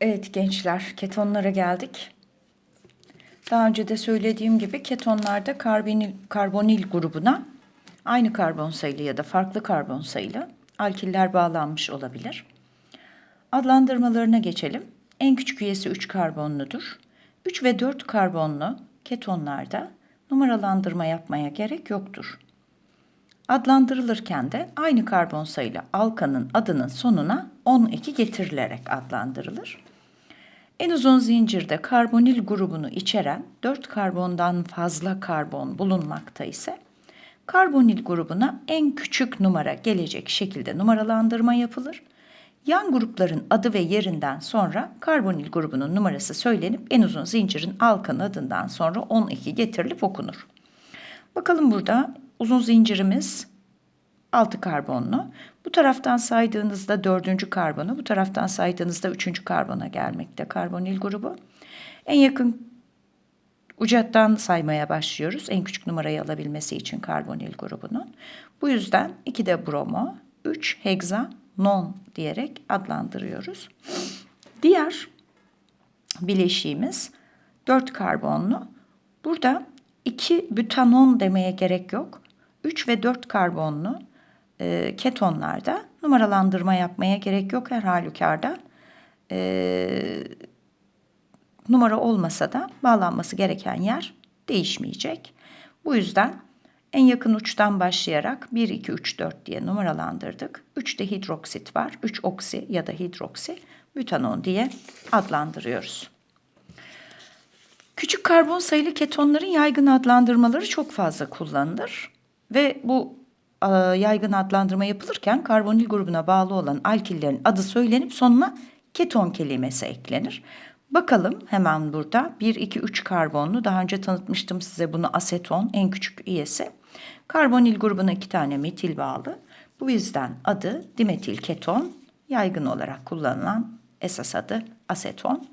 Evet gençler, ketonlara geldik. Daha önce de söylediğim gibi ketonlarda karbonil, karbonil grubuna aynı karbon sayılı ya da farklı karbon sayılı alkiller bağlanmış olabilir. Adlandırmalarına geçelim. En küçük üyesi 3 karbonludur. 3 ve 4 karbonlu ketonlarda numaralandırma yapmaya gerek yoktur. Adlandırılırken de aynı karbon sayılı alkanın adının sonuna 10 eki getirilerek adlandırılır. En uzun zincirde karbonil grubunu içeren 4 karbondan fazla karbon bulunmakta ise karbonil grubuna en küçük numara gelecek şekilde numaralandırma yapılır. Yan grupların adı ve yerinden sonra karbonil grubunun numarası söylenip en uzun zincirin alkan adından sonra 12 getirilip okunur. Bakalım burada uzun zincirimiz 6 karbonlu. Bu taraftan saydığınızda dördüncü karbona, bu taraftan saydığınızda üçüncü karbona gelmekte karbonil grubu. En yakın ucattan saymaya başlıyoruz. En küçük numarayı alabilmesi için karbonil grubunun. Bu yüzden 2 de bromo, 3 heksa, non diyerek adlandırıyoruz. Diğer bileşiğimiz 4 karbonlu. Burada 2 bütanon demeye gerek yok. 3 ve 4 karbonlu e, ketonlarda numaralandırma yapmaya gerek yok her halükarda. E, numara olmasa da bağlanması gereken yer değişmeyecek. Bu yüzden en yakın uçtan başlayarak 1, 2, 3, 4 diye numaralandırdık. 3'te hidroksit var. 3 oksi ya da hidroksi bütanon diye adlandırıyoruz. Küçük karbon sayılı ketonların yaygın adlandırmaları çok fazla kullanılır. Ve bu e, yaygın adlandırma yapılırken karbonil grubuna bağlı olan alkillerin adı söylenip sonuna keton kelimesi eklenir. Bakalım hemen burada 1, 2, 3 karbonlu daha önce tanıtmıştım size bunu aseton en küçük üyesi. Karbonil grubuna iki tane metil bağlı. Bu yüzden adı dimetil keton yaygın olarak kullanılan esas adı aseton.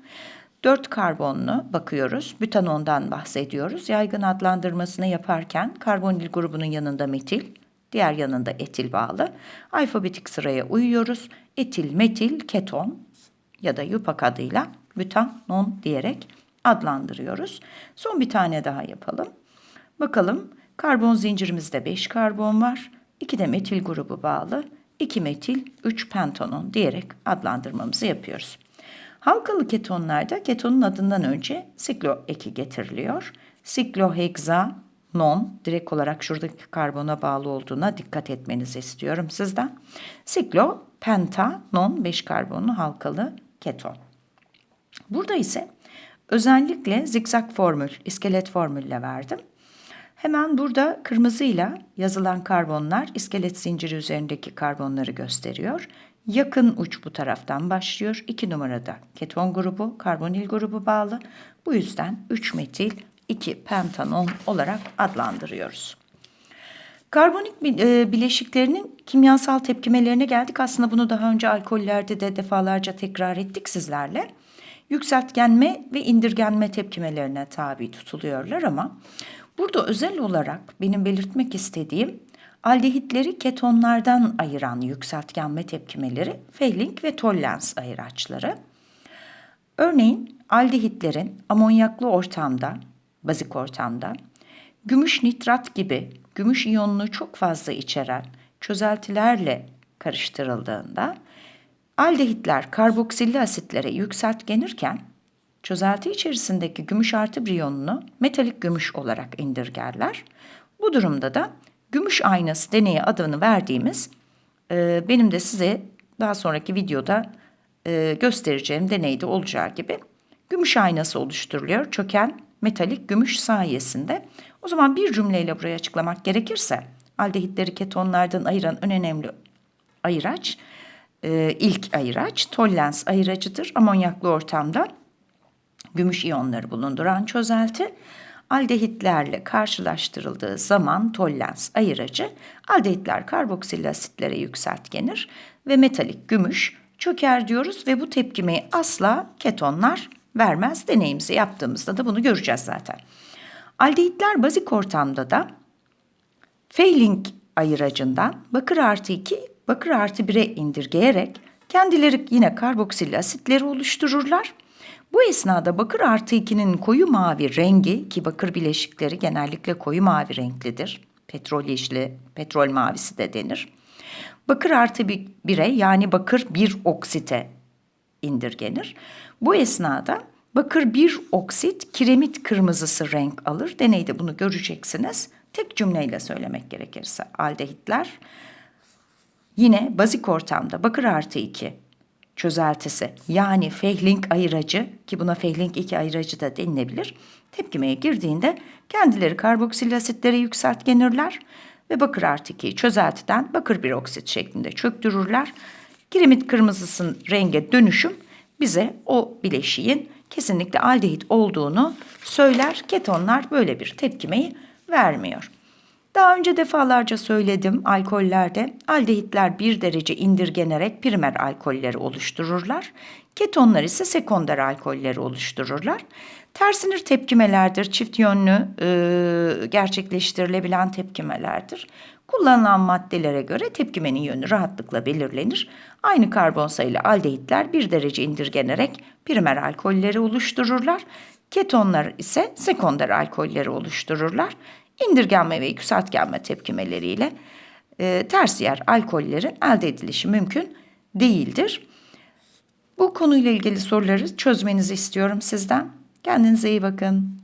4 karbonlu bakıyoruz. Bütanondan bahsediyoruz. Yaygın adlandırmasını yaparken karbonil grubunun yanında metil, diğer yanında etil bağlı. Alfabetik sıraya uyuyoruz. Etil, metil, keton ya da yupak adıyla bütanon diyerek adlandırıyoruz. Son bir tane daha yapalım. Bakalım karbon zincirimizde 5 karbon var. 2 de metil grubu bağlı. 2 metil, 3 pentanon diyerek adlandırmamızı yapıyoruz. Halkalı ketonlarda ketonun adından önce siklo eki getiriliyor. Sikloheksanon direkt olarak şuradaki karbona bağlı olduğuna dikkat etmenizi istiyorum sizden. Siklopentanon 5 karbonlu halkalı keton. Burada ise özellikle zikzak formül, iskelet formülle verdim. Hemen burada kırmızıyla yazılan karbonlar iskelet zinciri üzerindeki karbonları gösteriyor. Yakın uç bu taraftan başlıyor. 2 numarada keton grubu, karbonil grubu bağlı. Bu yüzden 3 metil 2 pentanon olarak adlandırıyoruz. Karbonik e, bileşiklerinin kimyasal tepkimelerine geldik. Aslında bunu daha önce alkollerde de defalarca tekrar ettik sizlerle. Yükseltgenme ve indirgenme tepkimelerine tabi tutuluyorlar ama burada özel olarak benim belirtmek istediğim aldehitleri ketonlardan ayıran yükseltgenme tepkimeleri Fehling ve Tollens ayıraçları. Örneğin aldehitlerin amonyaklı ortamda, bazik ortamda, gümüş nitrat gibi gümüş iyonunu çok fazla içeren çözeltilerle karıştırıldığında aldehitler karboksilli asitlere yükseltgenirken çözelti içerisindeki gümüş artı bir iyonunu metalik gümüş olarak indirgerler. Bu durumda da gümüş aynası deneyi adını verdiğimiz e, benim de size daha sonraki videoda e, göstereceğim deneyde olacağı gibi gümüş aynası oluşturuluyor. Çöken metalik gümüş sayesinde. O zaman bir cümleyle burayı açıklamak gerekirse aldehitleri ketonlardan ayıran en önemli ayıraç e, ilk ayıraç tollens ayıracıdır. Amonyaklı ortamda gümüş iyonları bulunduran çözelti aldehitlerle karşılaştırıldığı zaman tollens ayıracı aldehitler karboksil asitlere yükseltgenir ve metalik gümüş çöker diyoruz ve bu tepkimeyi asla ketonlar vermez. Deneyimizi yaptığımızda da bunu göreceğiz zaten. Aldehitler bazik ortamda da Fehling ayıracından bakır artı 2 bakır artı 1'e indirgeyerek Kendileri yine karboksil asitleri oluştururlar. Bu esnada bakır artı 2'nin koyu mavi rengi ki bakır bileşikleri genellikle koyu mavi renklidir. Petrol yeşili, petrol mavisi de denir. Bakır artı bir bire yani bakır bir oksite indirgenir. Bu esnada bakır bir oksit kiremit kırmızısı renk alır. Deneyde bunu göreceksiniz. Tek cümleyle söylemek gerekirse aldehitler yine bazik ortamda bakır artı 2 çözeltisi yani Fehling ayıracı ki buna Fehling 2 ayıracı da denilebilir. Tepkimeye girdiğinde kendileri karboksil asitlere yükseltgenirler ve bakır artı 2'yi çözeltiden bakır bir oksit şeklinde çöktürürler. Kiremit kırmızısının renge dönüşüm bize o bileşiğin kesinlikle aldehit olduğunu söyler. Ketonlar böyle bir tepkimeyi vermiyor. Daha önce defalarca söyledim alkollerde aldehitler bir derece indirgenerek primer alkolleri oluştururlar. Ketonlar ise sekonder alkolleri oluştururlar. Tersinir tepkimelerdir, çift yönlü e, gerçekleştirilebilen tepkimelerdir. Kullanılan maddelere göre tepkimenin yönü rahatlıkla belirlenir. Aynı karbon sayılı aldehitler bir derece indirgenerek primer alkolleri oluştururlar. Ketonlar ise sekonder alkolleri oluştururlar. İndirgenme ve yükseltgenme tepkimeleriyle e, tersiyer alkollerin elde edilişi mümkün değildir. Bu konuyla ilgili soruları çözmenizi istiyorum sizden. Kendinize iyi bakın.